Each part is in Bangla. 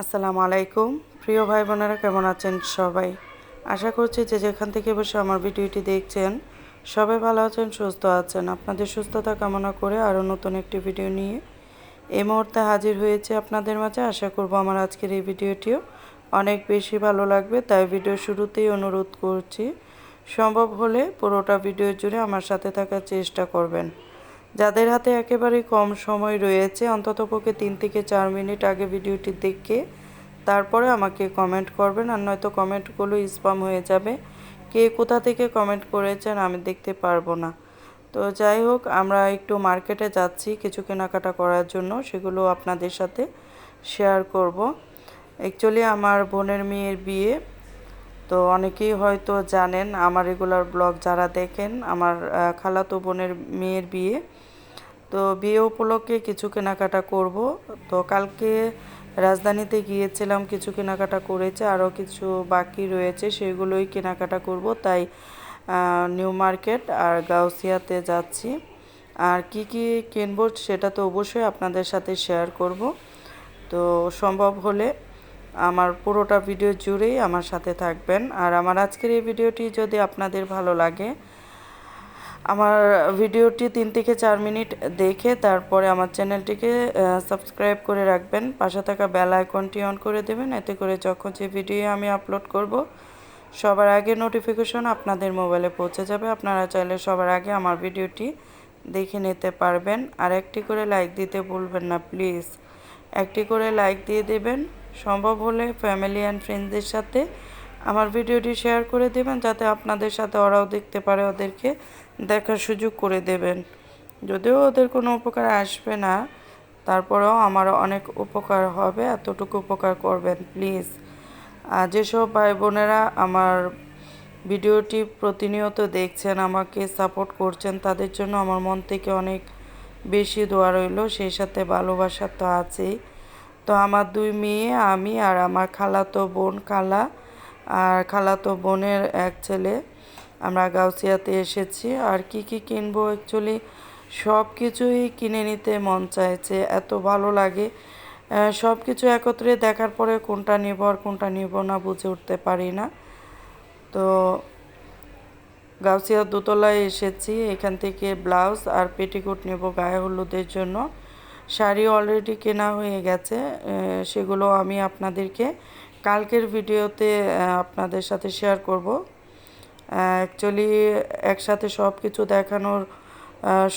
আসসালামু আলাইকুম। প্রিয় ভাই বোনেরা কেমন আছেন সবাই? আশা করছি যে যেখান থেকে বসে আমার ভিডিওটি দেখছেন, সবাই ভালো আছেন, সুস্থ আছেন। আপনাদের সুস্থতা কামনা করে আরও নতুন একটি ভিডিও নিয়ে এই মুহূর্তে হাজির হয়েছে আপনাদের মাঝে। আশা করব আমার আজকের এই ভিডিওটিও অনেক বেশি ভালো লাগবে, তাই ভিডিও শুরুতেই অনুরোধ করছি, সম্ভব হলে পুরোটা ভিডিও জুড়ে আমার সাথে থাকার চেষ্টা করবেন। যাদের হাতে একেবারে কম সময় রয়েছে অন্ততপক্ষে তিন থেকে চার মিনিট আগে ভিডিওটি দেখে তারপরে আমাকে কমেন্ট করবেন। আর নয়তো কমেন্টগুলো স্পাম হয়ে যাবে। কে কোথা থেকে কমেন্ট করেছেন আমি দেখতে পারব না। তো যাই হোক, আমরা একটু মার্কেটে যাচ্ছি কিছু কেনাকাটা করার জন্য। সেগুলো আপনাদের সাথে শেয়ার করব। অ্যাকচুয়ালি আমার বোনের মেয়ের বিয়ে। তো অনেকেই হয়তো জানেন আমার রেগুলার ব্লগ যারা দেখেন, আমার খালাতো বোনের মেয়ের বিয়ে। তো বিয়ে উপলক্ষে কিছু কেনাকাটা করব। তো কালকে রাজধানীতে গিয়েছিলাম, কিছু কেনাকাটা করেছে, আরও কিছু বাকি রয়েছে, সেগুলোই কেনাকাটা করব। তাই নিউ মার্কেট আর গাউসিয়াতে যাচ্ছি। আর কি কি কিনবো সেটা তো অবশ্যই আপনাদের সাথে শেয়ার করব। তো সম্ভব হলে আমার পুরোটা ভিডিও জুড়েই আমার সাথে থাকবেন। আর আমার আজকের এই ভিডিওটি যদি আপনাদের ভালো লাগে, আমার ভিডিওটি তিন থেকে চার মিনিট দেখে তারপরে আমার চ্যানেলটিকে সাবস্ক্রাইব করে রাখবেন। পাশে থাকা বেল আইকনটি অন করে দেবেন, এতে করে যখন যে ভিডিও আমি আপলোড করব, সবার আগে নোটিফিকেশন আপনাদের মোবাইলে পৌঁছে যাবে। আপনারা চাইলে সবার আগে আমার ভিডিওটি দেখে নিতে পারবেন। আর একটি করে লাইক দিতে ভুলবেন না, প্লিজ। একটি করে লাইক দিয়ে দেবেন। সম্ভব হলে ফ্যামিলি অ্যান্ড ফ্রেন্ডসদের সাথে আমার ভিডিওটি শেয়ার করে দেবেন, যাতে আপনাদের সাথে ওরাও দেখতে পারে, ওদেরকে দেখার সুযোগ করে দেবেন। যদিও ওদের কোনো উপকার আসবে না, তারপরেও আমার অনেক উপকার হবে, এতটুকু উপকার করবেন প্লিজ আর যেসব ভাই বোনেরা আমার ভিডিওটি প্রতিনিয়ত দেখছেন, আমাকে সাপোর্ট করছেন, তাদের জন্য আমার মন থেকে অনেক বেশি দোয়া রইল, সেই সাথে ভালোবাসা তো আছেই। তো আমার দুই মেয়ে, আমি আর আমার খালাতো বোন খালা। আর খালাতো বোনের এক ছেলে। আমরা গাউসিয়াতে এসেছি। আর কি কি কিনবো? অ্যাকচুয়ালি সব কিছুই কিনে নিতে মন চাইছে। এত ভালো লাগে। সব কিছু একত্রে দেখার পরে কোনটা নেব আর কোনটা নেব না বুঝে উঠতে পারি না। তো গাউসিয়া দোতলায় এসেছি। এখান থেকে ব্লাউজ আর পেটিকোট নেব গায়ে হলুদের জন্য। শাড়ি অলরেডি কেনা হয়ে গেছে সেগুলো আমি আপনাদেরকে কালকের ভিডিওতে আপনাদের সাথে শেয়ার করব। অ্যাকচুয়ালি একসাথে সব কিছু দেখানোর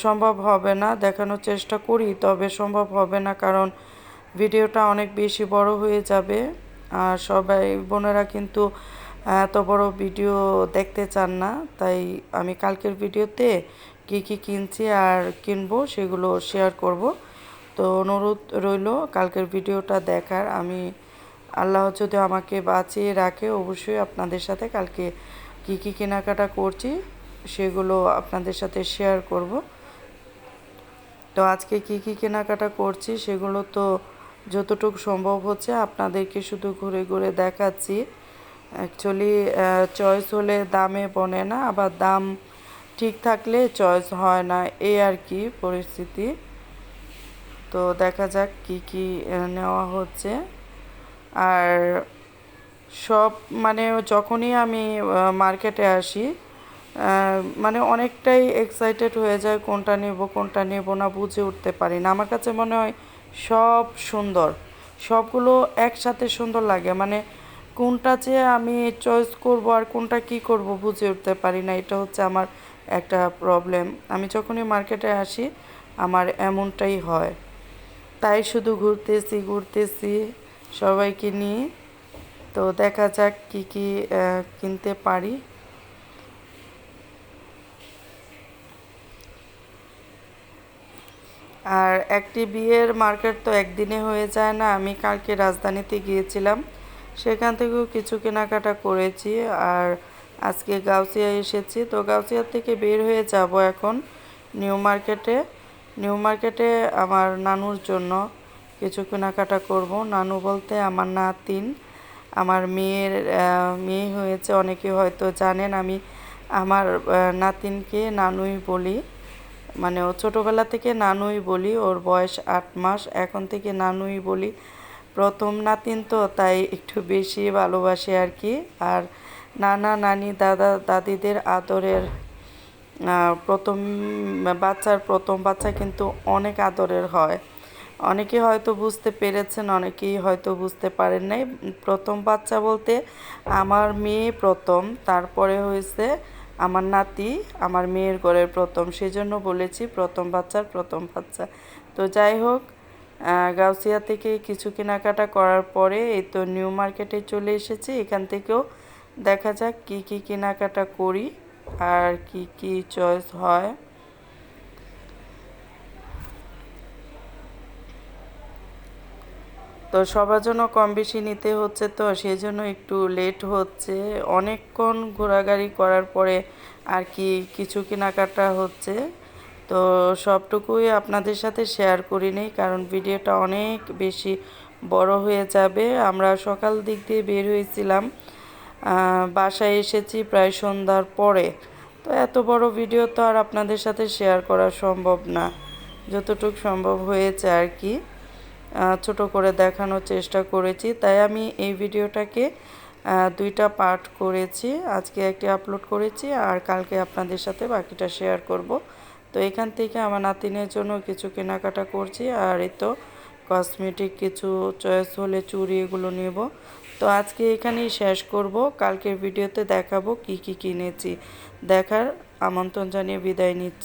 সম্ভব হবে না, দেখানোর চেষ্টা করি, তবে সম্ভব হবে না, কারণ ভিডিওটা অনেক বেশি বড় হয়ে যাবে। আর সবাই বোনেরা কিন্তু এত বড় ভিডিও দেখতে চান না, তাই আমি কালকের ভিডিওতে কি কি কিনছি আর কিনবো সেগুলো শেয়ার করব। তো অনুরোধ রইল, কালকের ভিডিওটা দেখার। আমি, আল্লাহ যদি আমাকে বাঁচিয়ে রাখে, অবশ্যই আপনাদের সাথে কালকে কি কি কেনাকাটা করছি, সেগুলো আপনাদের সাথে শেয়ার করব। তো আজকে কি কি কেনাকাটা করছি, সেগুলো তো যতটুকু সম্ভব হচ্ছে আপনাদেরকে শুধু ঘুরে ঘুরে দেখাচ্ছি। অ্যাকচুয়ালি চয়েস হলে দামে বনে না, আবার দাম ঠিক থাকলে চয়েস হয় না, এই আর কি পরিস্থিতি। তো দেখা যাক কি কি নেওয়া হচ্ছে। আর সব মানে যখনই আমি মার্কেটে আসি মানে অনেকটাই এক্সাইটেড হয়ে যায় কোনটা নেব কোনটা নেব না, বুঝে উঠতে পারি না। আমার কাছে মনে হয় সব সুন্দর। সবগুলো একসাথে সুন্দর লাগে। মানে কোনটা যে আমি চয়েস করব আর কোনটা কি করব বুঝে উঠতে পারি না। এটা হচ্ছে আমার একটা প্রবলেম আমি যখনই মার্কেটে আসি, আমার এমনটাই হয়। তাই শুধু ঘুরতেছি ঘুরতেছি সবাইকে নিয়ে। তো দেখা যাক কি কি কিনতে পারি। আর একটি বিয়ের মার্কেট তো একদিনে হয়ে যায় না, আমি কালকে রাজধানীতে গিয়েছিলাম। সেখান থেকেও কিছু কেনাকাটা করেছি আর আজকে গাউসিয়া এসেছি। তো গাউসিয়া থেকে বের হয়ে যাব এখন নিউ মার্কেটে। নিউ মার্কেটে আমার নানুর জন্য কিছু কেনাকাটা করব। নানু বলতে, আমার নাতিন, আমার মেয়ের মেয়ে হয়েছে, অনেকে হয়তো জানেন, আমি আমার নাতিনকে নানুই বলি। মানে ও ছোটোবেলা থেকে নানুই বলি, ওর বয়স আট মাস, এখন থেকে নানুই বলি। প্রথম নাতিন তো, তাই একটু বেশি ভালোবাসে আর কি। আর নানা, নানি, দাদা, দাদিদের আদরের প্রথম, বাচ্চার প্রথম বাচ্চা কিন্তু অনেক আদরের হয়। অনেকে হয়তো বুঝতে পেরেছেন, অনেকেই হয়তো বুঝতে পারেন নাই। প্রথম বাচ্চা বলতে আমার মেয়ে প্রথম, তারপরে হয়েছে আমার নাতি, আমার মেয়ের ঘরের প্রথম। সেজন্য বলেছি প্রথম বাচ্চার প্রথম বাচ্চা। তো যাই হোক গাউসিয়া থেকে কিছু কেনাকাটা করার পরে এই তো নিউ মার্কেটে চলে এসেছি। এখান থেকেও দেখা যাক কি কি কেনাকাটা করি। আর কি কি চয়েস হয়? তো সবার জন্য কম বেশি নিতে হচ্ছে তো সেই জন্য একটু লেট হচ্ছে। অনেকক্ষণ ঘোরাঘুরি করার পরে আর কি কিছু কেনাকাটা হচ্ছে। তো সবটুকুই আপনাদের সাথে শেয়ার করি নেই, কারণ ভিডিওটা অনেক বেশি বড় হয়ে যাবে। আমরা সকাল দিক দিয়ে বের হয়েছিলাম। বাসায় এসেছি প্রায় সন্ধ্যার পরে। তো এত বড় ভিডিও তো আর আপনাদের সাথে শেয়ার করা সম্ভব না। যতটুকু সম্ভব হয়েছে আর কি। ছোট করে দেখানোর চেষ্টা করেছি। তাই আমি এই ভিডিওটাকে দুইটা পার্ট করেছি। আজকে একটি আপলোড করেছি আর কালকে আপনাদের সাথে বাকিটা শেয়ার করব। তো এখান থেকে আমার নাতিনের জন্য কিছু কেনাকাটা করছি। আর এই তো কসমেটিক কিছু চয়েস হলে চুড়ি এগুলো নেব। তো আজকে এখানেই শেষ করব। কালকের ভিডিওতে দেখাবো কি কি কিনেছি। দেখার আমন্ত্রণ জানিয়ে বিদায় নিচ্ছি।